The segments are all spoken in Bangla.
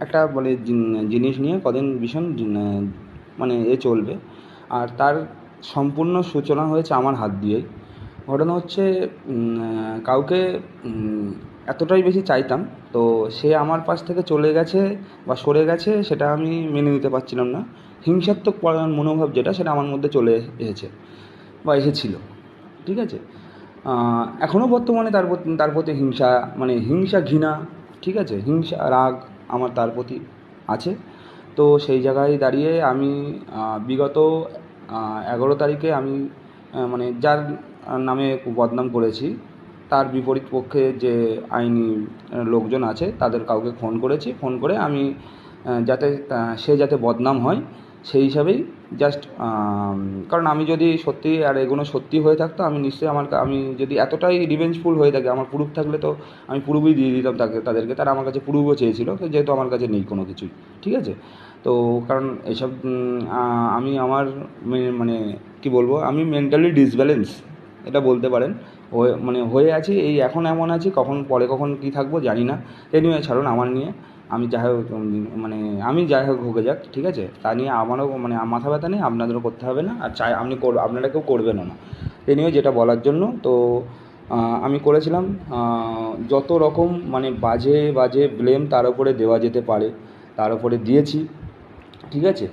একটা বলে জিনিস নিয়ে কদিন ভীষণ মানে এ চলবে। আর তার সম্পূর্ণ সূচনা হয়েছে আমার হাত দিয়েই। ঘটনা হচ্ছে কাউকে এতটাই বেশি চাইতাম, তো সে আমার পাশ থেকে চলে গেছে বা সরে গেছে সেটা আমি মেনে নিতে পারছিলাম না। হিংসাত্মক মনোভাব যেটা, সেটা আমার মধ্যে চলে এসেছে বা এসেছিল। ঠিক আছে? এখনও বর্তমানে তার তার প্রতি হিংসা মানে হিংসা ঘৃণা ঠিক আছে? হিংসা, রাগ আমার তার প্রতি আছে। তো সেই জায়গায় দাঁড়িয়ে আমি বিগত এগারো তারিখে আমি মানে যার নামে বদনাম করেছি, তার বিপরীত পক্ষে যে আইনি লোকজন আছে, তাদের কাউকে ফোন করেছি। ফোন করে আমি যাতে সে যাতে বদনাম হয়, সেই হিসাবেই জাস্ট কারণ আমি যদি সত্যি আর এগুলো সত্যি হয়ে থাকতো, আমি নিশ্চয়ই আমার আমি যদি এতটাই রিভেঞ্জফুল হয়ে থাকে, আমার প্রুফ থাকলে তো আমি প্রুফই দিয়ে দিতাম তাকে, তাদেরকে। তারা আমার কাছে প্রুফও চেয়েছিল তো যেহেতু আমার কাছে নেই কোনো কিছুই, ঠিক আছে? তো কারণ এসব আমি আমার মানে কি বলব, আমি মেন্টালি ডিসব্যালেন্স এটা বলতে পারেন। হয়ে মানে হয়ে আছি, এই এখন এমন আছি, কখন, পরে কখন কী থাকব জানি না। এনিওয়ে ছাড়ুন, আমার নিয়ে। আমি যাই হোক মানে আমি যাই হোক হোকে যাক, ঠিক আছে? তা নিয়ে আমারও মানে মাথা ব্যথা নেই, আপনাদেরও করতে হবে না, আর চাই আপনি কর, আপনারা কেউ করবেনও না। এনিওয়ে যেটা বলার জন্য, তো আমি করেছিলাম যত রকম মানে বাজে বাজে ব্লেম তার উপরে দেওয়া যেতে পারে, তার উপরে দিয়েছি, ঠিক আছে?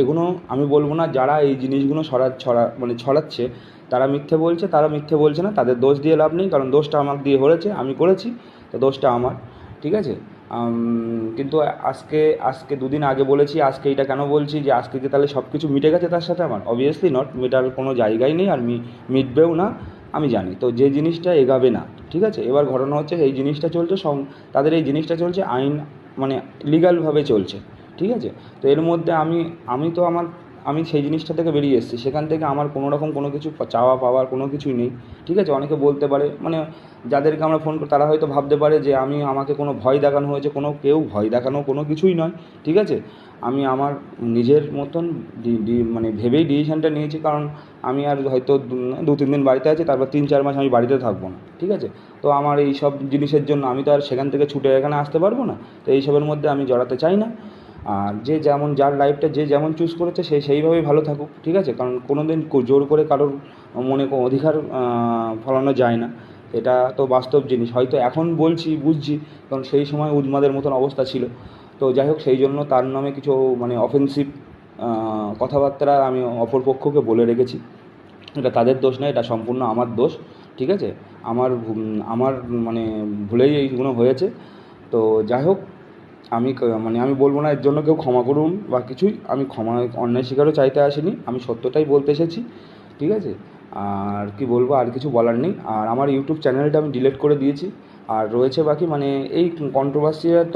এগুলো আমি বলব না, যারা এই জিনিসগুলো ছড়া ছড়া মানে ছড়াচ্ছে, তারা মিথ্যে বলছে, তারা মিথ্যে বলছে না, তাদের দোষ দিয়ে লাভ নেই, কারণ দোষটা আমার দিয়ে হয়েছে, আমি করেছি, তো দোষটা আমার, ঠিক আছে? কিন্তু আজকে আজকে দুদিন আগে বলেছি, আজকে এটা কেন বলছি যে আজকে কি তাহলে সব কিছু মিটে গেছে তার সাথে আমার? অবভিয়াসলি নট মেটার কোনো জায়গাই নেই আর মিটবেও না, আমি জানি। তো যে জিনিসটা এগাবে না, ঠিক আছে? এবার ঘটনা হচ্ছে এই জিনিসটা চলছে সব তাদের এই জিনিসটা চলছে, আইন মানে লিগালভাবে চলছে, ঠিক আছে? তো এর মধ্যে আমি আমি তো আমার আমি সেই জিনিসটা থেকে বেরিয়ে এসেছি। সেখান থেকে আমার কোনো রকম কোনো কিছু চাওয়া পাওয়ার কোনো কিছুই নেই। ঠিক আছে? অনেকে বলতে পারে মানে যাদেরকে আমরা ফোন করি, তারা হয়তো ভাবতে পারে যে আমি, আমাকে কোনো ভয় দেখানো হয়েছে। কোনো কেউ ভয় দেখানো কোনো কিছুই নয়। ঠিক আছে? আমি আমার নিজের মতন মানে ভেবেই ডিসিশানটা নিয়েছি। কারণ আমি আর হয়তো দু তিন দিন বাড়িতে আছি, তারপর তিন, চার মাস আমি বাড়িতে থাকব না। ঠিক আছে? তো আমার এই সব জিনিসের জন্য আমি তো আর সেখান থেকে ছুটে এখানে আসতে পারব না। তো এইসবের মধ্যে আমি জড়াতে চাই না। আর যে যেমন যার লাইফটা যে যেমন চুজ করেছে, সে সেইভাবেই ভালো থাকুক, ঠিক আছে? কারণ কোনো দিন জোর করে কারোর মনে কোনো অধিকার ফলানো যায় না। এটা তো বাস্তব জিনিস। হয়তো এখন বলছি, বুঝছি, কারণ সেই সময় উন্মাদের মতন অবস্থা ছিল। তো যাই হোক, সেই জন্য তার নামে কিছু মানে অফেন্সিভ কথাবার্তা আমি অপর পক্ষকে বলে রেখেছি। এটা তাদের দোষ নয় এটা সম্পূর্ণ আমার দোষ, ঠিক আছে? আমার আমার মানে ভুলেই এইগুলো হয়েছে। তো যাই হোক আমি মানে আমি বলব না এর জন্য কেউ ক্ষমা করুন বা কিছুই। আমি ক্ষমা, অন্যায় শিকারও চাইতে আসিনি। আমি সত্যটাই বলতে এসেছি, ঠিক আছে? আর কি বলব, আর কিছু বলার নেই। আর আমার ইউটিউব চ্যানেলটা আমি ডিলিট করে দিয়েছি। আর রয়েছে বাকি মানে এই কন্ট্রোভার্সিয়াল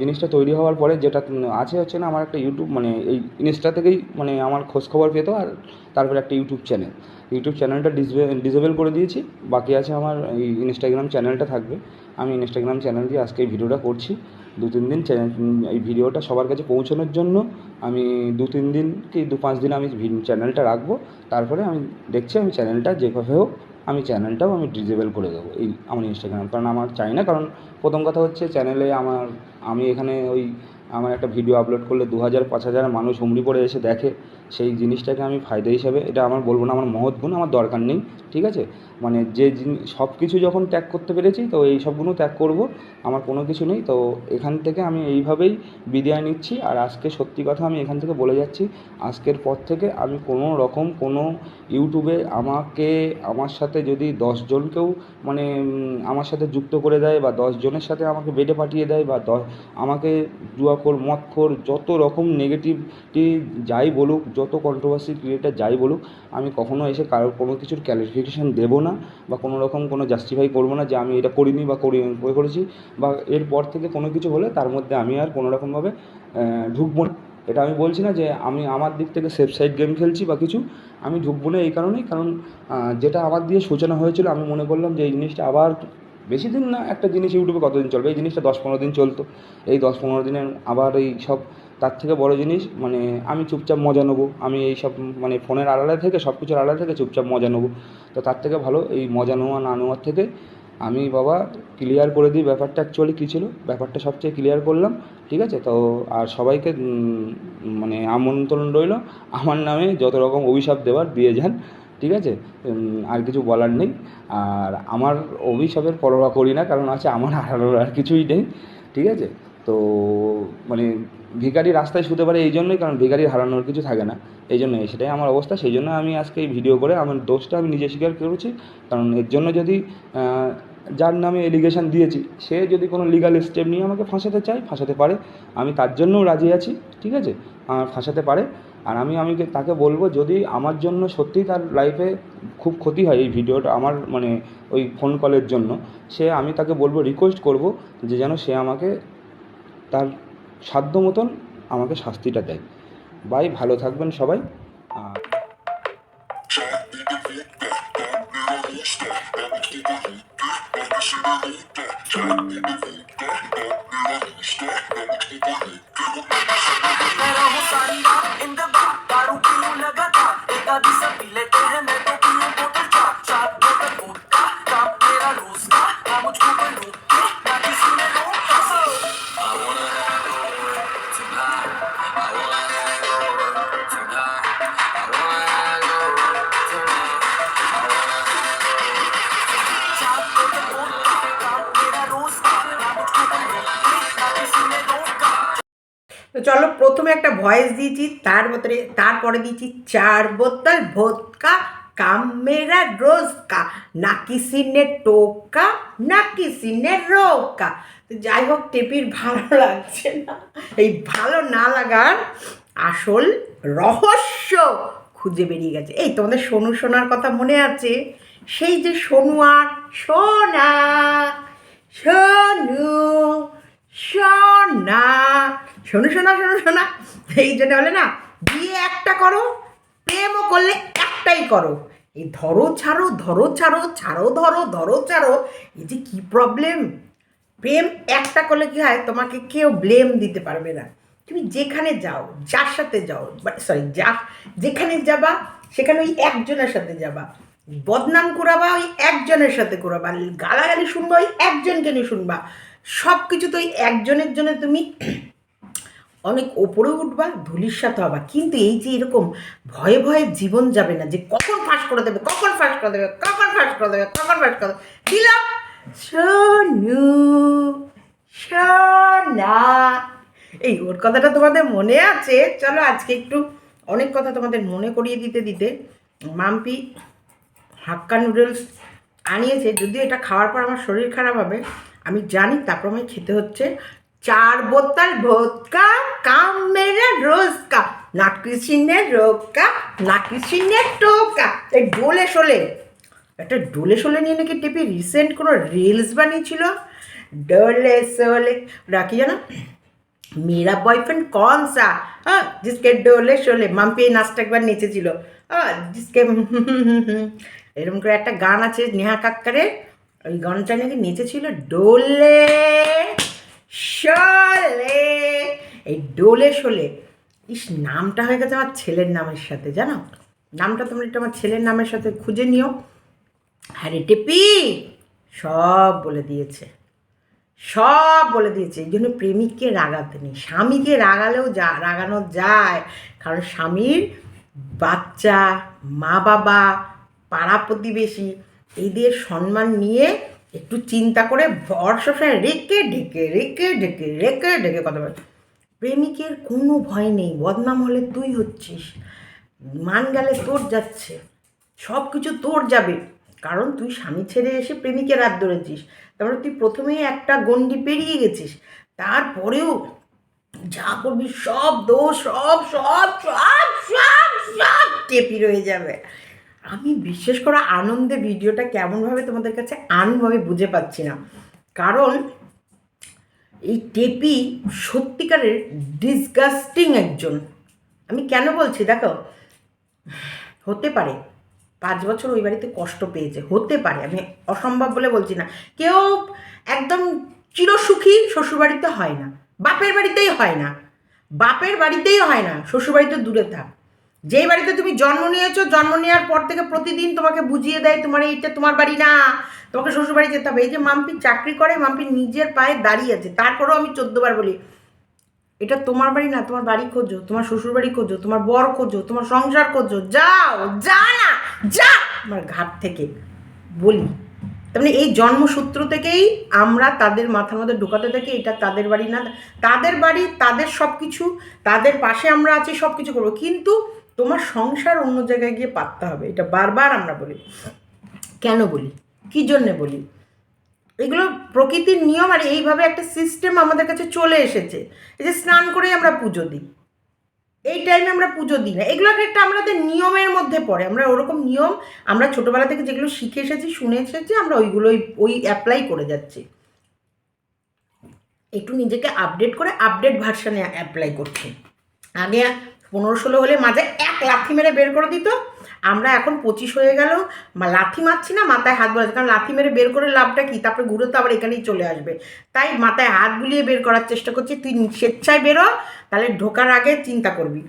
জিনিসটা তৈরি হওয়ার পরে যেটা আছে হচ্ছে না, আমার একটা ইউটিউব মানে এই ইনস্টা থেকেই মানে আমার খোঁজখবর পেতো আর তারপরে একটা ইউটিউব চ্যানেল। ইউটিউব চ্যানেলটা ডিসেবল করে দিয়েছি। বাকি আছে আমার এই ইনস্টাগ্রাম চ্যানেলটা থাকবে। আমি ইনস্টাগ্রাম চ্যানেল দিয়ে আজকে এই ভিডিওটা করছি। দু তিন দিন চ্যানেল এই ভিডিওটা সবার কাছে পৌঁছানোর জন্য আমি দু তিন দিন কি দু পাঁচ দিন আমি চ্যানেলটা রাখব। তারপরে আমি দেখছি আমি চ্যানেলটা যেভাবে হোক আমি চ্যানেলটাও আমি ডিজেবেল করে দেবো এই আমার ইনস্টাগ্রাম কারণ আমার চাই না, কারণ প্রথম কথা হচ্ছে চ্যানেলে আমার, আমি এখানে ওই, আমার একটা ভিডিও আপলোড করলে দু হাজার, পাঁচ হাজার মানুষ হুমড়ি পড়ে এসে দেখে। সেই জিনিসটাকে আমি ফায়দা হিসাবে, এটা আমার বলব না, আমার মহৎ গুণ, আমার দরকার নেই, ঠিক আছে? মানে যে সব কিছু যখন ত্যাগ করতে পেরেছি, তো এই সবগুলো ত্যাগ করব, আমার কোনো কিছু নেই, তো এখান থেকে আমি এইভাবেই বিদায় নিচ্ছি, আর আজকে সত্যি কথা আমি এখান থেকে বলে যাচ্ছি, আজকের পর থেকে আমি কোনো রকম কোনো ইউটিউবে আমাকে, আমার সাথে যদি দশজনকেও মানে আমার সাথে যুক্ত করে দেয়, বা দশজনের সাথে আমাকে বেডে পাঠিয়ে দেয়, বা দশ, আমাকে জুয়াখোর মদখোর, যত রকম নেগেটিভিটি যাই বলুক যত কন্ট্রোভার্সি ক্রিয়েটার যাই বলুক, আমি কখনো এসে কারোর কোনো কিছুর ক্যালিফিকেশান দেবো না বা কোনো রকম কোনো জাস্টিফাই করব না যে আমি এটা করিনি বা করি, করে করেছি বা এরপর থেকে কোনো কিছু হলে তার মধ্যে আমি আর কোনো রকমভাবে ঢুকবো না। এটা আমি বলছি না যে আমি আমার দিক থেকে সেফ সাইড গেম খেলছি বা কিছু, আমি ঢুকবো না এই কারণেই। কারণ যেটা আমার দিয়ে সূচনা হয়েছিল, আমি মনে করলাম যে এই জিনিসটা আবার বেশি দিন না, একটা জিনিস ইউটিউবে কতদিন চলবে? এই জিনিসটা দশ পনেরো দিন চলতো। এই দশ পনেরো দিনে আবার এই সব তার থেকে বড় জিনিস মানে আমি চুপচাপ মজা নেব। আমি এই সব মানে ফোনের আড়ালে থেকে সব কিছুর আড়ালে থেকে চুপচাপ মজা নেব। তো তার থেকে ভালো এই মজা নেওয়া, না নেওয়ার থেকে আমি বাবা ক্লিয়ার করে দিই ব্যাপারটা অ্যাকচুয়ালি কী ছিল। ব্যাপারটা সবচেয়ে ক্লিয়ার করলাম, ঠিক আছে? তো আর সবাইকে মানে আমন্ত্রণ রইল। আমার নামে যত রকম অভিশাপ দেওয়ার দিয়ে যান, ঠিক আছে? আর কিছু বলার নেই। আর আমার অভিশাপের পরোয়া করি না, কারণ আছে আমার হারানোর আর কিছুই নেই, ঠিক আছে? তো মানে ভিখারি রাস্তায় শুতে পারে এই জন্যই কারণ ভিখারি হারানোর কিছু থাকে না। এই জন্যই সেটাই আমার অবস্থা। সেই জন্য আমি আজকে এই ভিডিও করে আমার দোষটা আমি নিজে স্বীকার করেছি। কারণ এর জন্য যদি যার নামে এলিগেশন দিয়েছি, সে যদি কোনো লিগাল স্টেপ নিয়ে আমাকে ফাঁসাতে চায়, ফাঁসাতে পারে। আমি তার জন্যও রাজি আছি, ঠিক আছে? আমার ফাঁসাতে পারে। আর আমি আমি তাকে বলব, যদি আমার জন্য সত্যিই তার লাইফে খুব ক্ষতি হয় এই ভিডিওটা, আমার মানে ওই ফোন কলের জন্য, সে আমি তাকে বলব রিকোয়েস্ট করব যে যেন সে আমাকে তার সাধ্য মতন আমাকে শাস্তিটা দেয় বাই ভালো থাকবেন সবাই আর मेरा हूँ सारिया इन द बार दारू पीऊं लगातार एक आधी सब पी लेते हैं চলো, প্রথমে একটা ভয়েস দিয়েছি, তার ভেতরে তারপরে দিয়েছি, চার বোতল ভোদকা, কামেরা রোজকা না কিসি নে টোকা না কিসি রোকা। তো যাই হোক, টেপির ভালো লাগছে না। এই ভালো না লাগার আসল রহস্য খুঁজে বেরিয়ে গেছে। এই, তোমাদের সোনু সোনার কথা মনে আছে? সেই যে সোনু আর সোনা, সোনু সোনা। শোনো, শোনা শোনো, শোনা। এই জন্য বলে না বিয়ে একটা করো, প্রেমও করলে একটাই করো। এই ধরো, ছাড়ো ধরো, ছাড়ো ছাড়ো, ধরো ধরো, ছাড়ো। এই যে কী প্রবলেম প্রেম একটা করলে কী হয়, তোমাকে কেউ ব্লেম দিতে পারবে না। তুমি যেখানে যাও, যার সাথে যাও সরি যা, যেখানে যাবা, সেখানে ওই একজনের সাথে যাবা। বদনাম করাবা, ওই একজনের সাথে করাবা। গালাগালি শুনবা, ওই একজনকে নিয়ে শুনবা। সব কিছু তো একজনের জন্য তুমি অনেক ওপরে উঠবা, ধুলির সাথে হবা। কিন্তু এই যে এরকম ভয়ে ভয়ে জীবন যাবে না, যে কখন ফাঁস করে দেবে, কখন ফাঁস করে দেবে, কখন ফাঁস করে দেবে, কখন ফাঁস করে দেবে দিলাম সোনু, সোনা। এই ওর কথাটা তোমাদের মনে আছে? চলো আজকে একটু অনেক কথা তোমাদের মনে করিয়ে দিতে দিতে। মাম্পি হাক্কা নুডলস আনিয়েছে, যদিও এটা খাওয়ার পর আমার শরীর খারাপ হবে আমি জানি তারপর আমি খেতে হচ্ছে চার বোতল ভোদকা, কাম মেরে রোজকা কা নাকিসিনে রোকা নাকিসিনে টোকা। এই ডোলে শোলে। একটা ডোলে শোলে নিয়ে নাকি টিপি রিসেন্ট কোনো রিলস বানিয়েছিল? ডোলে শোলে। ওরা কি জানো? মেরা বয়ফ্রেন্ড কন সা? হ্যাঁ জিসকে ডোলে শোলে। মাম্পি এই নাচটা একবার নেচেছিল। হ্যাঁ জিসকে এরকম করে একটা গান আছে নেহা কাক্কারের। ওই গানটা নাকি নেচেছিল ডোলে শোলে। এই ডোলে শোলে। ইস, নামটা হয়ে গেছে আমার ছেলের নামের সাথে, জানো? নামটা তোমরা একটু আমার ছেলের নামের সাথে খুঁজে নিও। হ্যাঁ রে টেপি সব বলে দিয়েছে। সব বলে দিয়েছে। এই জন্য প্রেমিককে রাগাতে নেই। স্বামীকে রাগালেও যা, রাগানো যায়। কারণ স্বামীর বাচ্চা মা বাবা পাড়া প্রতিবেশী এদের সম্মান নিয়ে একটু চিন্তা করে ভর সবসময় রেখে, ঢেকে রেখে ঢেকে রেখে, ঢেকে কথা বলে। প্রেমিকের কোনো ভয় নেই, বদনাম হলে তুই হচ্ছিস। মান গেলে তোর যাচ্ছে সব কিছু তোর যাবে। কারণ তুই স্বামী ছেড়ে এসে প্রেমিকের হাত ধরেছিস। তারপরে তুই প্রথমেই একটা গণ্ডি পেরিয়ে গেছিস। তারপরেও যা করবি সব দোষ, সব সব সব সব সব টেপি রয়ে যাবে। আমি বিশেষ করে আনন্দে ভিডিওটা কেমনভাবে তোমাদের কাছে আনভাবে বুঝে পাচ্ছি না। কারণ এই টেপি সত্যিকারের ডিসগাস্টিং একজন। আমি কেন বলছি দেখো? হতে পারে, পাঁচ বছর ওই বাড়িতে কষ্ট পেয়েছে, হতে পারে, আমি অসম্ভব বলে বলছি না। কেউ একদম চিরসুখী শ্বশুরবাড়িতে হয় না, বাপের বাড়িতেই হয় না, বাপের বাড়িতেই হয় না শ্বশুরবাড়িতে দূরে থাক। যেই বাড়িতে তুমি জন্ম নিয়েছো, জন্ম নেওয়ার পর থেকে প্রতিদিন তোমাকে বুঝিয়ে দেয়, তোমার এইটা তোমার বাড়ি না, তোমাকে শ্বশুর বাড়ি যেতে হবে। এই যে মাম্পি চাকরি করে, মাম্পি নিজের পায়ে দাঁড়িয়ে আছে। তারপরেও আমি চোদ্দবার বলি, এটা তোমার বাড়ি না, তোমার বাড়ি খোঁজো, তোমার শ্বশুর বাড়ি খোঁজো, তোমার বর খোঁজো, তোমার সংসার খোঁজো, যাও, যা না, যা! আমার ঘাট থেকে বলি। তার মানে এই জন্মসূত্র থেকেই আমরা তাদের মাথার মধ্যে ঢোকাতে থাকি, এটা তাদের বাড়ি না, তাদের বাড়ি, তাদের সব কিছু তাদের পাশে আমরা আছি সব কিছু করব। কিন্তু তোমার সংসার অন্য জায়গায় গিয়ে পাততে হবে। এটা বারবার আমরা বলি। কেন বলি? কী জন্যে বলি? এগুলো প্রকৃতির নিয়ম আর এইভাবে একটা সিস্টেম আমাদের কাছে চলে এসেছে। এই যে স্নান করেই আমরা পুজো দিই। এই টাইমে আমরা পুজো দিই না। এগুলো একটা আমাদের নিয়মের মধ্যে পড়ে। আমরা ওরকম নিয়ম, আমরা ছোটোবেলা থেকে যেগুলো শিখে এসেছি, শুনে এসেছি, আমরা ওইগুলোই, ওই অ্যাপ্লাই করে যাচ্ছি। একটু নিজেকে আপডেট করে আপডেট ভার্সানে অ্যাপ্লাই করছি। আগে পনেরো ষোলো হলে মাঝে এক লাথি মেরে বের করে দিত। আমরা এখন পঁচিশ হয়ে গেল। লাথি মারছি না, মাথায় হাত বোলাচ্ছি কারণ লাথি মেরে বের করে লাভটা কি? তারপরে ঘুরে তো আবার এখানেই চলে আসবে। তাই মাথায় হাত বুলিয়ে বের করার চেষ্টা করছি। তুই স্বেচ্ছায় বেরো তাহলে ঢোকার আগে চিন্তা করবি।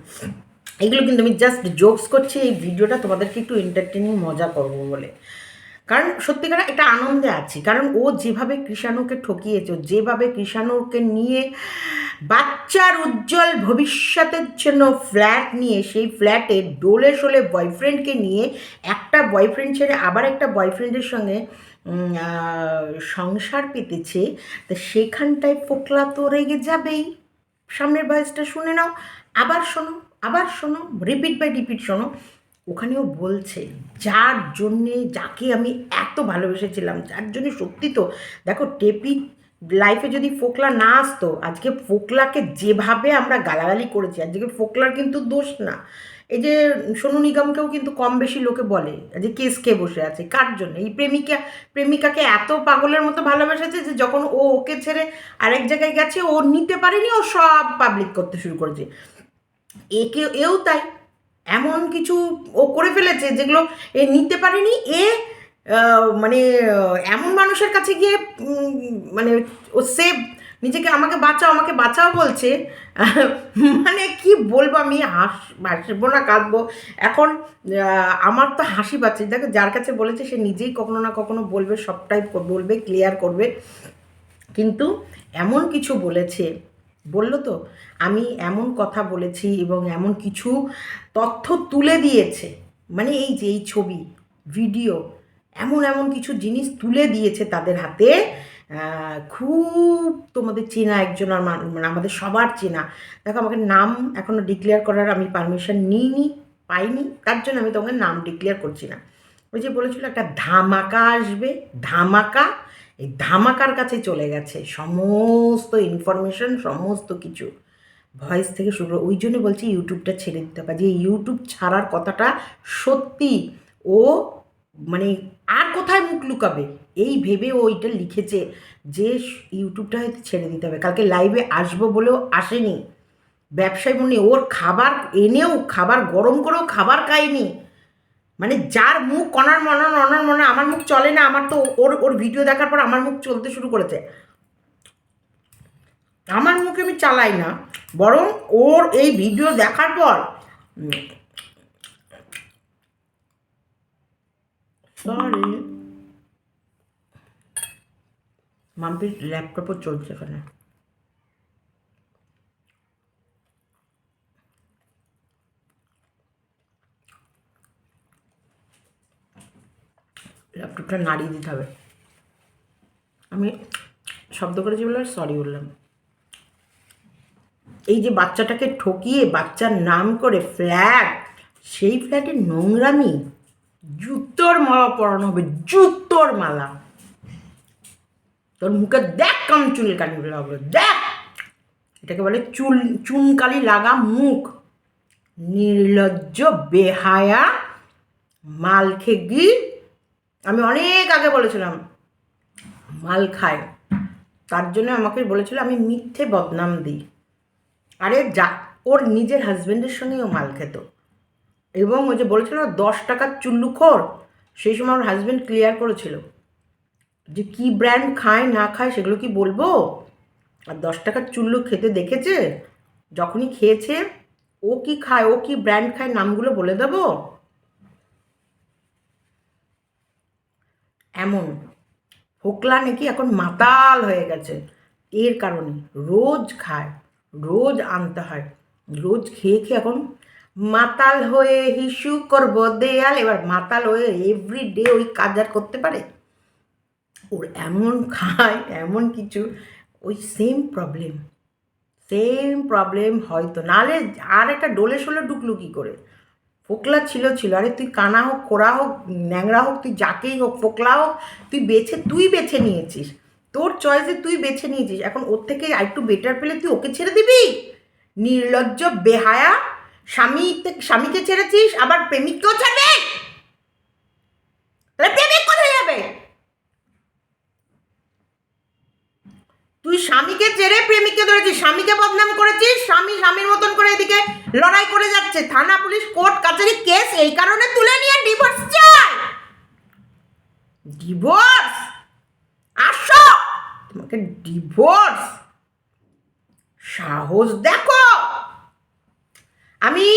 এগুলো কিন্তু আমি জাস্ট জোকস করছি। এই ভিডিওটা তোমাদেরকে একটু এন্টারটেনিং মজা করব বলে। কারণ সত্যিকার এটা আনন্দে আছি। কারণ ও যেভাবে কৃষাণুকে ঠকিয়েছে যেভাবে কৃষাণুকে নিয়ে বাচ্চার উজ্জ্বল ভবিষ্যতের জন্য ফ্ল্যাট নিয়ে, সেই ফ্ল্যাটে ডোলে শোলে বয়ফ্রেন্ডকে নিয়ে একটা বয়ফ্রেন্ড ছেড়ে আবার একটা বয়ফ্রেন্ডের সঙ্গে সংসার পেতেছে, তা সেখানটায় ফোকলা তো রেগে যাবেই। সামনের ভয়েসটা শুনে নাও। আবার শোনো আবার শোনো রিপিট বাই রিপিট শোনো। ওখানেও বলছে, যার জন্যে যাকে আমি এত ভালোবেসেছিলাম, যার জন্য সত্যি তো, দেখো টেপি লাইফে যদি ফোকলা না আসতো, আজকে ফোকলাকে যেভাবে আমরা গালাগালি করেছি, আজকে ফোকলার কিন্তু দোষ না। এই যে সোনু নিগমকেও কিন্তু কম বেশি লোকে বলে, যে কেস খেয়ে বসে আছে, কার জন্য? এই প্রেমিকা, প্রেমিকাকে এত পাগলের মতো ভালোবেসেছে যে যখন ও ওকে ছেড়ে আরেক জায়গায় গেছে, ও নিতে পারেনি, ও সব পাবলিক করতে শুরু করেছে। একে, এও তাই। এমন কিছু ও করে ফেলেছে যেগুলো এ নিতে পারেনি, এ মানে এমন মানুষের কাছে গিয়ে মানে ও সেভ নিজেকে আমাকে বাঁচাও আমাকে বাঁচাও বলছে। মানে কি বলব আমি? হাস, হাসবো না, কাঁদবো। এখন আমার তো হাসি পাচ্ছে। দেখো, যার কাছে বলেছে, সে নিজেই কখনো না কখনো বলবে সবটাই বলবে ক্লিয়ার করবে। কিন্তু এমন কিছু বলেছে, বলল তো, আমি এমন কথা বলেছি এবং এমন কিছু তথ্য তুলে দিয়েছে। মানে এই যে, এই ছবি, ভিডিও, এমন এমন কিছু জিনিস তুলে দিয়েছে তাদের হাতে। খুব তোমাদের চেনা একজন মানে আমাদের সবার চেনা। দেখো, আমাকে নাম এখনও ডিক্লেয়ার করার আমি পারমিশন নিইনি, পাইনি। তার জন্য আমি তোমাকে নাম ডিক্লেয়ার করছি না। ওই যে বলেছিল একটা ধামাকা আসবে, ধামাকা। এই ধামাকার কাছে চলে গেছে। সমস্ত ইনফরমেশন সমস্ত কিছু। ভয়েস থেকে শুরু করে- ওই জন্য বলছি ইউটিউবটা ছেড়ে দিতে হবে। যে ইউটিউব ছাড়ার কথাটা সত্যি ও মানে আর কোথায় মুখ লুকাবে? এই ভেবে ও ওইটা লিখেছে যে ইউটিউবটা হয়তো ছেড়ে দিতে হবে। কালকে লাইভে আসব বলেও আসেনি। ব্যবসায় মনে ওর খাবার এনেও, খাবার গরম করেও খাবার খায়নি। মানে যার মুখ কনার মনার অনার মনে, আমার মুখ চলে না, আমার তো ওর ওর ভিডিও দেখার পর আমার মুখ চলতে শুরু করেছে। আমার মুখে আমি চালাই না। বরং ওর এই ভিডিও দেখার পর সরি মাম্পির ল্যাপটপও চলছে এখানে। ল্যাপটপটা নাড়িয়ে দিতে হবে। আমি শব্দ করেছি বলে সরি বললাম। এই যে বাচ্চাটাকে ঠকিয়ে বাচ্চার নাম করে ফ্ল্যাট সেই ফ্ল্যাটে নোংরামি, জুতোর মালা পরানো হবে, জুতোর মালা। তোর মুখে দেখ কাম চুল চুলকানি লাগল দেখ। এটাকে বলে চুল, চুনকালি লাগা মুখ। নির্লজ্জ, বেহায়া মাল খেগি আমি অনেক আগে বলেছিলাম, মাল খায়। তার জন্য আমাকে বলেছিল, আমি মিথ্যে বদনাম দিই। আরে যা, ওর নিজের হাজব্যান্ডের সঙ্গেই ও মাল খেত। এবং ওই যে বলেছিল দশ টাকার চুল্লুখোর, সেই সময় ওর হাজব্যান্ড ক্লিয়ার করেছিল। যে কি ব্র্যান্ড খায়, না খায়, সেগুলো কি বলব? আর দশ টাকার চুল্লু খেতে দেখেছে? যখনই খেয়েছে, ও কি খায়, ও কি ব্র্যান্ড খায়, নামগুলো বলে দেবো? এমন। ফোকলা নাকি এখন মাতাল হয়ে গেছে। এর কারণে রোজ খায়। রোজ আনতে হয়। রোজ খেয়ে খেয়ে এখন মাতাল হয়ে হিসু করব দেয়াল। এবার মাতাল হয়ে এভরি ডে ওই কাজ আর করতে পারে? ওর এমন খায়, এমন কিছু, ওই সেম প্রবলেম সেম প্রবলেম হয়তো। নাহলে আর একটা ডোলে শোলে ঢুকলো কী করে? ফোকলা ছিল ছিল। আরে তুই কানা হোক কোড়া হোক ন্যাংরা হোক, তুই যাকেই হোক, ফোকলা হোক, তুই বেছে তুই বেছে নিয়েছিস। তোর চয়েসে তুই বেছে নিয়েছিস। এখন ওর থেকে আরেকটু বেটার পেলে তুই ওকে ছেড়ে দিবি? নির্লজ্জ, বেহায়া, স্বামী স্বামীকে ছেড়েছিস, আবার প্রেমিককেও ছাড়বে? তাহলে প্রেমিক কোথায় যাবে? তুই স্বামীকে ছেড়ে প্রেমিককে ধরেছিস, স্বামীকে বদনাম করেছিস, স্বামী স্বামীর মতন করে এদিকে লড়াই করে যাচ্ছে। থানা, পুলিশ, কোর্ট, কাছারি কেস এই কারণে তুলে নিয়ে ডিভোর্স চাই ডিভোর্স আসো! তোমাকে ডিভোর্স সাহস দেখো! আমি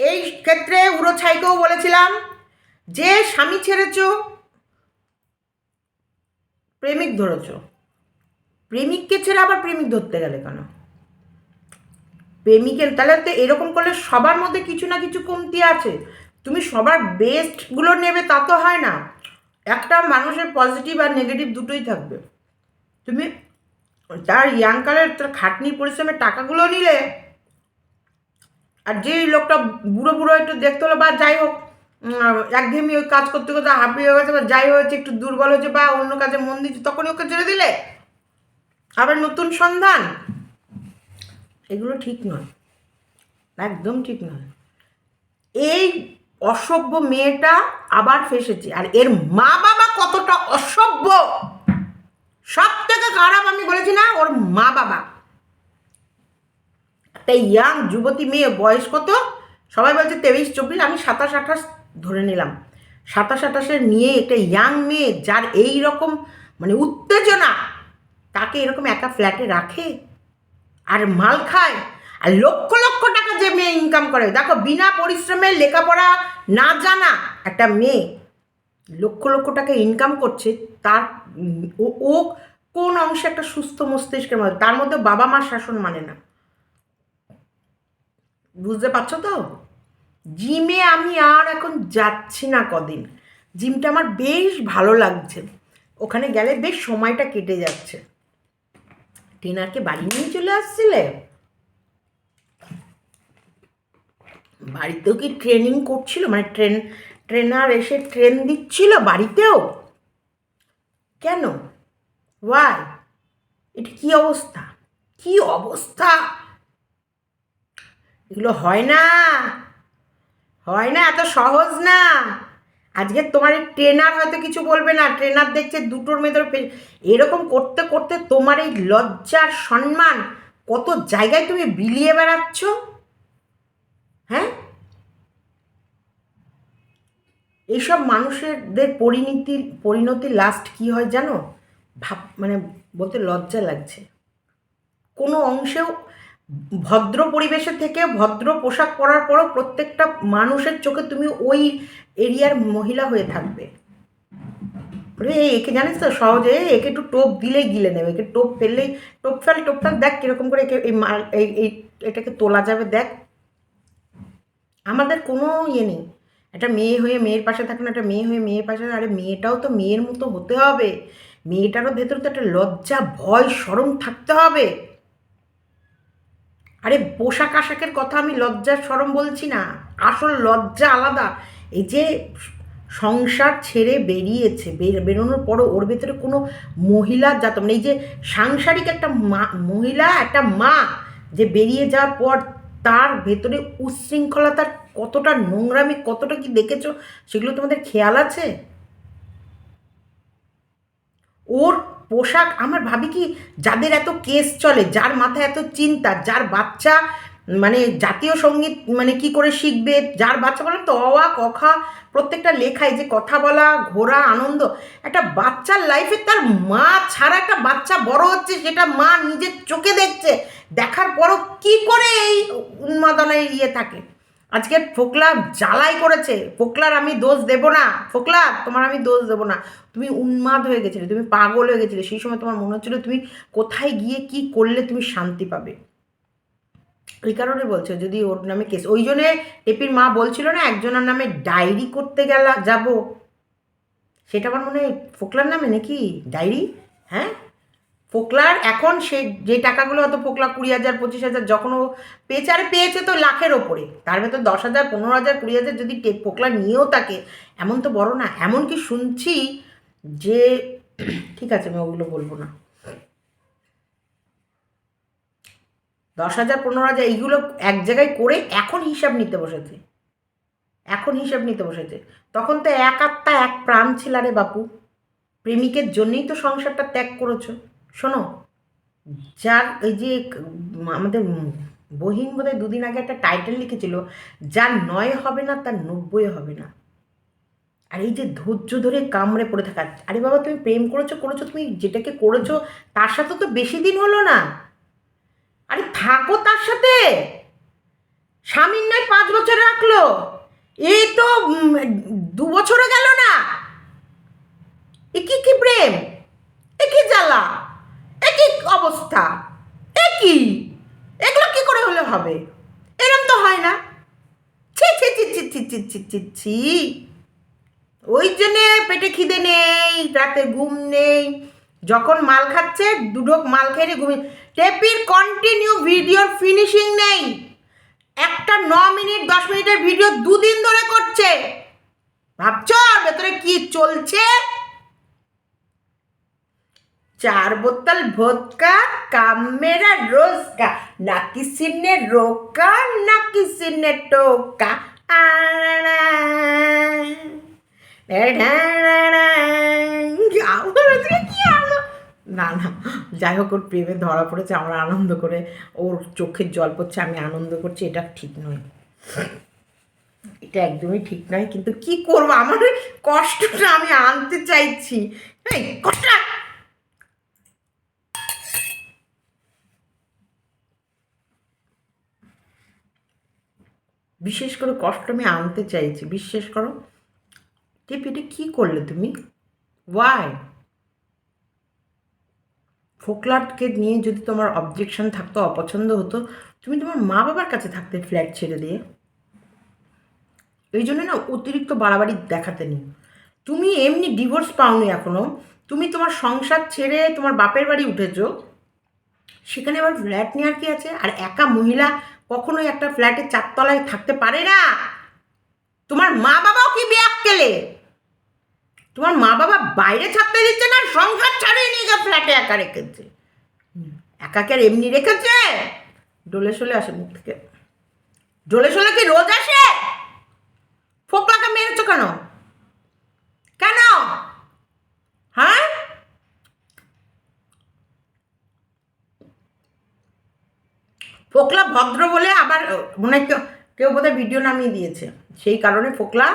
এই ক্ষেত্রে উড়োছাইকেও বলেছিলাম যে স্বামী ছেড়েছ, প্রেমিক ধরেছ। প্রেমিককে ছেড়ে আবার প্রেমিক ধরতে গেলে কেন? প্রেমিকের তাহলে তো এরকম করলে সবার মধ্যে কিছু না কিছু কমতি আছে। তুমি সবার বেস্টগুলো নেবে তা তো হয় না। একটা মানুষের পজিটিভ আর নেগেটিভ দুটোই থাকবে। তুমি তার ইয়াংকালের তার খাটনি পরিশ্রমের টাকাগুলো নিলে আর যেই লোকটা বুড়ো বুড়ো একটু দেখতে হলো, বা যাই হোক একঘেয়েমি ওই কাজ করতে করতে হাঁপিয়ে হয়ে গেছে, বা যাই হয়েছে, একটু দুর্বল হয়েছে, বা অন্য কাজে মন দিচ্ছে তখনই ওকে ছেড়ে দিলে? আবার নতুন সন্ধান? এগুলো ঠিক নয়। একদম ঠিক নয়। এই অসভ্য মেয়েটা আবার ফেসেছে, আর এর মা বাবা কতটা অসভ্য! সব থেকে খারাপ আমি বলেছি না, ওর মা বাবা। একটা ইয়াং যুবতী মেয়ে বয়স কত? সবাই বলছে তেইশ, চব্বিশ, আমি সাতাশ, আঠাশ ধরে নিলাম। সাতাশ আঠাশের নিয়ে একটা ইয়াং মেয়ে যার এই রকম মানে উত্তেজনা, তাকে এরকম একা ফ্ল্যাটে রাখে আর মাল খায়, আর লক্ষ লক্ষ টাকা যে মেয়ে ইনকাম করে। দেখো, বিনা পরিশ্রমে লেখাপড়া না জানা একটা মেয়ে লক্ষ লক্ষ টাকা ইনকাম করছে, তার ও কোন অংশে একটা সুস্থ মস্তিষ্কের মধ্যে, তার মধ্যে বাবা মার শাসন মানে না। বুঝতে পারছ তো? জিমে আমি আর এখন যাচ্ছি না কদিন। জিমটা আমার বেশ ভালো লাগছে। ওখানে গেলে বেশ সময়টা কেটে যাচ্ছে। টিনাকে বাড়ি নিয়ে চলে আসছিলে? বাড়িতেও কি ট্রেনিং করছিল? মানে ট্রেন ট্রেনার এসে ট্রেন দিচ্ছিল বাড়িতেও? কেন? ওয়াই এটা কি অবস্থা? কি অবস্থা? এগুলো হয় না। হয় না, এত সহজ না। আজকে তোমার এই ট্রেনার হয়তো কিছু বলবে না। ট্রেনার দেখছে দুটোর মেয়েদের এরকম করতে করতে তোমার এই লজ্জার সম্মান কত জায়গায় তুমি বিলিয়ে বেড়াচ্ছ? হ্যাঁ? এইসব মানুষেরদের পরিণতি পরিণতি লাস্ট কি হয় জানো? ভাব মানে বলতে লজ্জা লাগছে। কোনো অংশেও ভদ্র পরিবেশে থেকে ভদ্র পোশাক পরার পরও প্রত্যেকটা মানুষের চোখে তুমি ওই এরিয়ার মহিলা হয়ে থাকবে। ওরে একে জানিস তো সহজে, একে একটু টোপ দিলেই গিলে নেবে। একে টোপ ফেললেই, টোপ ফেল টোপ ফেল, দেখ কীরকম করে একে, এই মাল এই, এটাকে তোলা যাবে, দেখ। আমাদের কোনো ইয়ে নেই। একটা মেয়ে হয়ে মেয়ের পাশে থাকে না, একটা মেয়ে হয়ে মেয়ের পাশে। আরে মেয়েটাও তো মেয়ের মতো হতে হবে। মেয়েটারও ভেতরে তো একটা লজ্জা, ভয় সরম থাকতে হবে। আরে পোশাক আশাকের কথা আমি লজ্জার সরম বলছি না। আসল লজ্জা আলাদা। এই যে সংসার ছেড়ে বেরিয়েছে বেরোনোর পরও ওর ভেতরে কোনো মহিলা জাত মানে এই যে সাংসারিক একটা মা, মহিলা, একটা মা যে বেরিয়ে যাওয়ার পর তার ভেতরে উচ্ছৃঙ্খলতার কতটা নোংরামি, কতটা কি দেখেছ? সেগুলো তোমাদের খেয়াল আছে? ওর পোশাক, আমার ভাবি কি যাদের এত কেস চলে, যার মাথায় এত চিন্তা, যার বাচ্চা মানে জাতীয় সংগীত মানে কি করে শিখবে, যার বাচ্চা বলে তো, অ, আ, ক, খ, প্রত্যেকটা লেখায় যে কথা বলা, ঘোরা, আনন্দ, একটা বাচ্চার লাইফে তার মা ছাড়া একটা বাচ্চা বড় হচ্ছে, সেটা মা নিজের চোখে দেখছে, দেখার পরও কি করে এই উন্মাদনায় ইয়ে থাকে? আজকে ফোকলা জ্বালাই করেছে। ফোকলার আমি দোষ দেব না। ফোকলা, তোমার আমি দোষ দেবো না। তুমি উন্মাদ হয়ে গেছিলে, তুমি পাগল হয়ে গেছিলে। সেই সময় তোমার মনে হচ্ছিল তুমি কোথায় গিয়ে কি করলে তুমি শান্তি পাবে। ওই কারণে বলছে, যদি ওর নামে কেস, ওই জন্যে টেপির মা বলছিল না, একজনের নামে ডায়েরি করতে গেলা, যাব। সেটা আমার মনে হয় ফোকলার নামে নাকি? ডায়েরি? হ্যাঁ? ফোকলার এখন সে যে টাকাগুলো হয়তো ফোকলা কুড়ি হাজার, পঁচিশ হাজার যখন ও পেয়েছে, আরে পেয়েছে তো লাখের ওপরে। তার ভেতর দশ হাজার, পনেরো হাজার, কুড়ি হাজার যদি ফোকলা নিয়েও থাকে, এমন তো বড় না। এমন কি শুনছি যে, ঠিক আছে, আমি ওগুলো বলব না। দশ হাজার, পনেরো হাজার, এইগুলো এক জায়গায় করে এখন হিসাব নিতে বসেছে। এখন হিসাব নিতে বসেছে। তখন তো এক আত্মা, এক প্রাণ ছিল রে বাপু। প্রেমিকের জন্যেই তো সংসারটা ত্যাগ করেছ। শোনো, যার এই যে আমাদের বহিন বোধহয় দুদিন আগে একটা টাইটেল লিখেছিল, যার নয় হবে না, তার নব্বই হবে না। আর এই যে ধৈর্য ধরে কামড়ে পড়ে থাকা, আরে বাবা, তুমি প্রেম করেছ করেছ, তুমি যেটাকে করেছ, তার সাথে তো বেশি দিন হলো না। আরে থাকো তার সাথে। স্বামীর নয় পাঁচ বছর রাখল। এই তো দু বছরও গেল না। এ কি কি প্রেম? এ কি জ্বালা? এ কি অবস্থা। এ কি? এগুলো কি করে হলে হবে? এরম তো হয় না। ছি ওই জন্যে পেটে খিদে নেই, রাতে ঘুম নেই। যখন মাল খাচ্ছে দুডোক মাল খেয়ে ঘুমিয়ে টেপির কন্টিনিউ ভিডিওর ফিনিশিং নেই। একটা ন মিনিট, দশ মিনিটের ভিডিও দুদিন ধরে করছে। ভাবছ ভেতরে কি চলছে? চার বোতল ভোদকা কাম মেরা রোজকা না কিসি ने रोका ना किसी ने टोका আড়া। আমার আজকে কি আলো না না যাই হোক ওর প্রেমে ধরা পড়েছে আমরা আনন্দ করে ওর চোখের জল পড়ছে আমি আনন্দ করছি এটা ঠিক নয় এটা একদমই ঠিক নয় কিন্তু কি করবো আমার কষ্টটা আমি আনতে চাইছি এই কষ্টটা বিশেষ করে কষ্ট আমি আনতে চাইছি। বিশ্বাস করো? টিপ, এটা কী করলে তুমি? ওয়াই ফোকলাটকে নিয়ে যদি তোমার অবজেকশন থাকতো, অপছন্দ হতো, তুমি তোমার মা বাবার কাছে থাকতে ফ্ল্যাট ছেড়ে দিয়ে। এই জন্য না অতিরিক্ত বাড়াবাড়ি দেখাতে নেই। তুমি এমনি ডিভোর্স পাওনি এখনও, তুমি তোমার সংসার ছেড়ে তোমার বাপের বাড়ি উঠেছো, সেখানে আবার ফ্ল্যাট নেওয়ার কি আছে? আর একা মহিলা কখনোই একটা ফ্ল্যাটের চারতলায় থাকতে পারে না। তোমার মা বাবাও কি বেয়াক্কেলে তোমার মা বাবা বাইরে ছাড়তে দিচ্ছে না সংসার ছাড়িয়ে নিয়ে গিয়ে ফ্ল্যাটে একা রেখেছে? হুম, একা কি আর এমনি রেখেছে? ডোলে সোলে আসে মুখ থেকে। ডোলে সোলে কি রোজ আসে? ফোকলাকে মেরেছো কেন? কেন? হ্যাঁ? ফোকলা ভদ্র বলে আবার মনে কেউ কেউ বোধহয় ভিডিও নামিয়ে দিয়েছে। সেই কারণে ফোকলা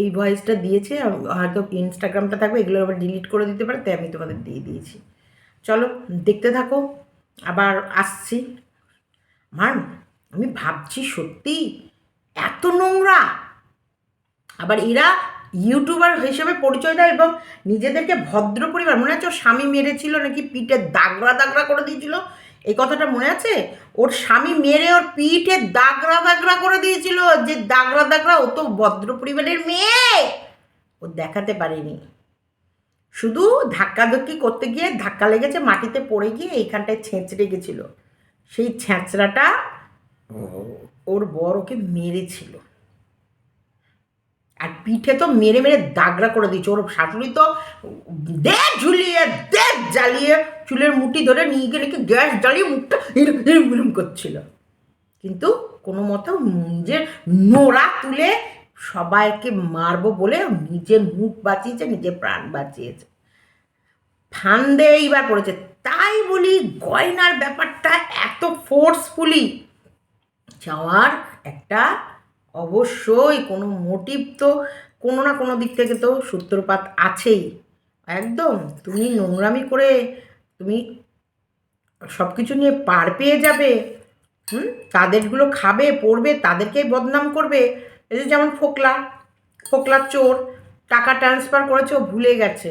এই ভয়েসটা দিয়েছে হয়তো ইনস্টাগ্রামটা থাকবে, এগুলো আবার ডিলিট করে দিতে পারে, তাই আমি তোমাদের দিয়ে দিয়েছি। চলো, দেখতে থাকো, আবার আসছি। আমার আমি ভাবছি সত্যি এত নোংরা। আবার এরা ইউটিউবার হিসেবে পরিচয় দেয় এবং নিজেদেরকে ভদ্র পরিবার, মনে আছে স্বামী মেরেছিল, নাকি পিঠে দাগড়া দাগড়া করে দিয়েছিল? এই কথাটা মনে আছে? ওর স্বামী মেরে ওর পিঠে দাগরা দাগরা করে দিয়েছিল। যে দাগরা দাগরা ও তো ভদ্র পরিবারের মেয়ে। ও দেখাতে পারেনি। শুধু ধাক্কা ধাক্কি করতে গিয়ে ধাক্কা লেগেছে মাটিতে পড়ে গিয়ে এইখানটায় ছেঁচড়ে গেছিল। সেই ছেঁচড়াটা ওর বর ওকে মেরেছিল। আর পিঠে তো মেরে মেরে দাগড়া করে দিয়েছে। ওর শাশুড়ি তো দে ঝুলিয়ে দে জ্বালিয়ে চুলের মুঠি ধরে নিয়ে গিয়ে রেখে গ্যাস জ্বালিয়ে মুখটা এরম এরম করছিল। কিন্তু কোনো মতে নিজের নোড়া তুলে সবাইকে মারবো বলে নিজের মুখ বাঁচিয়েছে, নিজের প্রাণ বাঁচিয়েছে। ফান্দে এইবার পড়েছে। তাই বলি গয়নার ব্যাপারটা এত ফোর্সফুলি যাওয়ার একটা অবশ্যই কোনো মোটিভ তো কোনো না কোনো দিক থেকে তো সূত্রপাত আছেই। একদম, তুমি নোংরামি করে তুমি সব কিছু নিয়ে পার পেয়ে যাবে, হুম? তাদেরগুলো খাবে, পড়বে, তাদেরকেই বদনাম করবে। এই যে যেমন ফোকলা, ফোকলার চোর, টাকা ট্রান্সফার করেছে, ও ভুলে গেছে।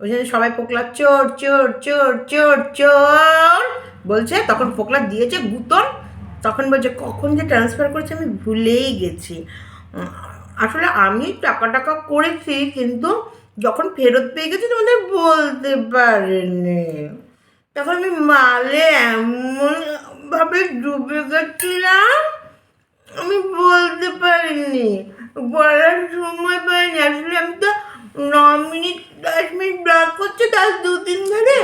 ওই জন্য সবাই ফোকলা, চোর চোর চোর চোর চোর! বলছে, তখন ফোকলা দিয়েছে গুতন তখন বলছে, কখন যে ট্রান্সফার করেছে আমি ভুলেই গেছি। আসলে আমি টাকা টাকা করেছি, কিন্তু যখন ফেরত পেয়ে গেছি তোমাদের বলতে পারিনি। তখন আমি মালে এমন ভাবে ডুবে গেছিলাম, আমি বলতে পারিনি, বলার সময় পাইনি। আসলে আমি তো ন মিনিট, দশ মিনিট ব্লক করছি, তার দু তিন ধরে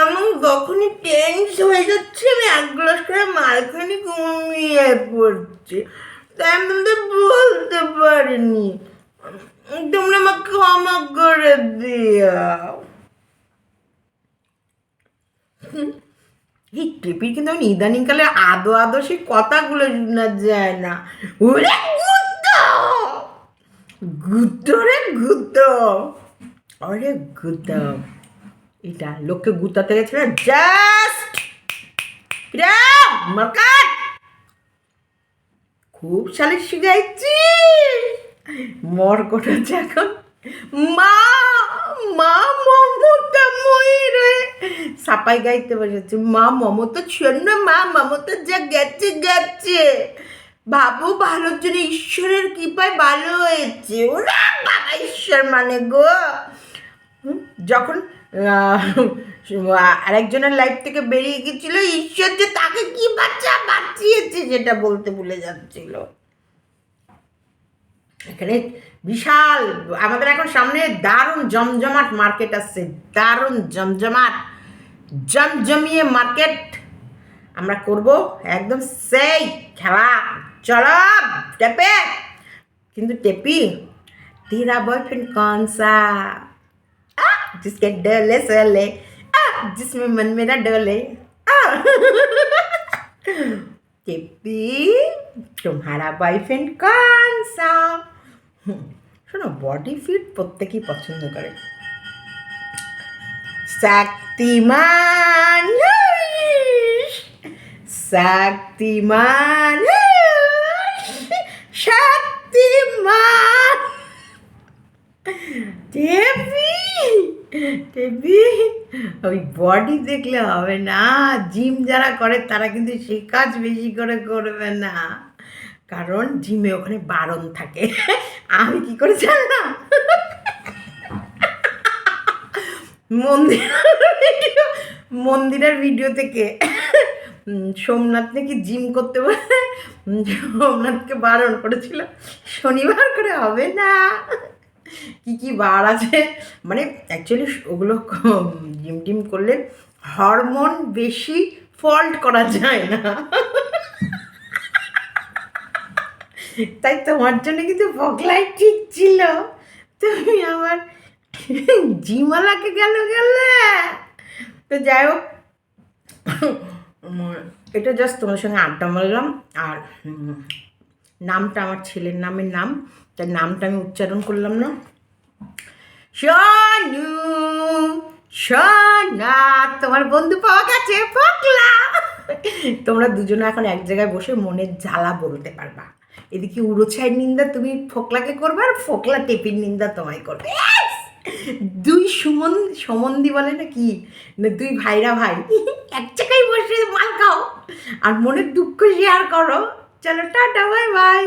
আমি যখনই টেন্স হয়ে যাচ্ছে, আমি এক গ্লাস করে মালখানি ঘুমিয়ে পড়ছি। তাই আমি তোমাদের বলতে পারিনি। তোমরা আমাকে ক্ষমা করে দিও। এই টেপির কিন্তু আমি ইদানিংকালে আদো আদো সেই কথাগুলো শোনা যায় না। ওরে গুতো গুতো রে গুতো আরে গুতো এটা লোককে গুতাতে গেছিল জাস্ট মার্কাট! খুব শালি শিখাইছি। মর কোটাচ্ছে এখন মা মা, মমতা মই রে। সাপাই গাইতে বসেছে। মা, মমতা ছিল না, মা, মমতা যা গেছে গেছে। বাবু ভালোর জন্য ঈশ্বরের কৃপায় ভালো হয়েছে। ওরা বাবা, ঈশ্বর মানে গো। যখন আরেকজনের লাইফ থেকে বেরিয়ে গেছিল ঈশ্বর যে তাকে কি বাচ্চা বাঁচিয়েছে যেটা বলতে ভুলে যাচ্ছিল। এখানে বিশাল, আমাদের এখন সামনে দারুণ জমজমাট মার্কেট আসছে দারুণ জমজমাট, জমজমিয়ে মার্কেট আমরা করব একদম সেই খেলা। চলো টেপে কিন্তু টেপি তিরা বয়ফ্রেন্ড কনসা जिसके डोले सोले। जिसमें मन मेरा डोले। टेपी तुम्हारा বয়ফ্রেন্ড কন সা শোনো বডি ফিট প্রত্যেকেই পছন্দ করে শক্তিমান শক্তিমান শক্তিমান দেবী টেপি ওই বডি দেখলে হবে না। জিম যারা করে, তারা কিন্তু সে কাজ বেশি করে করবে না। কারণ জিমে ওখানে বারণ থাকে। আমি কি করে জানলাম? মন্দির মন্দিরের ভিডিও থেকে সোমনাথ নাকি জিম করতে বলে সোমনাথকে বারণ করেছিল। শনিবার করে হবে না। কি কি বার আছে? মানে অ্যাকচুয়ালি ওগুলো জিম টিম করলে হরমোন বেশি ফল্ট করা যায় না। তাই তোমার জন্য কিন্তু বগলাই ঠিক ছিল। তুমি আমার জিমালাকে গেল গেলে? তো যাই হোক এটা জাস্ট তোমার সঙ্গে আড্ডা মারলাম। আর নামটা আমার ছেলের নামের নাম। তাই নামটা আমি উচ্চারণ করলাম না। সোনা তোমার বন্ধু পাওয়া গেছে তোমরা দুজনে এখন এক জায়গায় বসে মনের জ্বালা বলতে পারবা। এদিকে উড়োছাইয়ের নিন্দা তুমি ফোকলাকে করবে আর ফোকলা টেপির নিন্দা তোমায় করবে! দুই সুমন, সমন্দি বলে না কি? না, দুই ভাইরা ভাই। এক জায়গায় বসে মাল খাও আর মনের দুঃখ শেয়ার করো। চলো, টাটা বাই বাই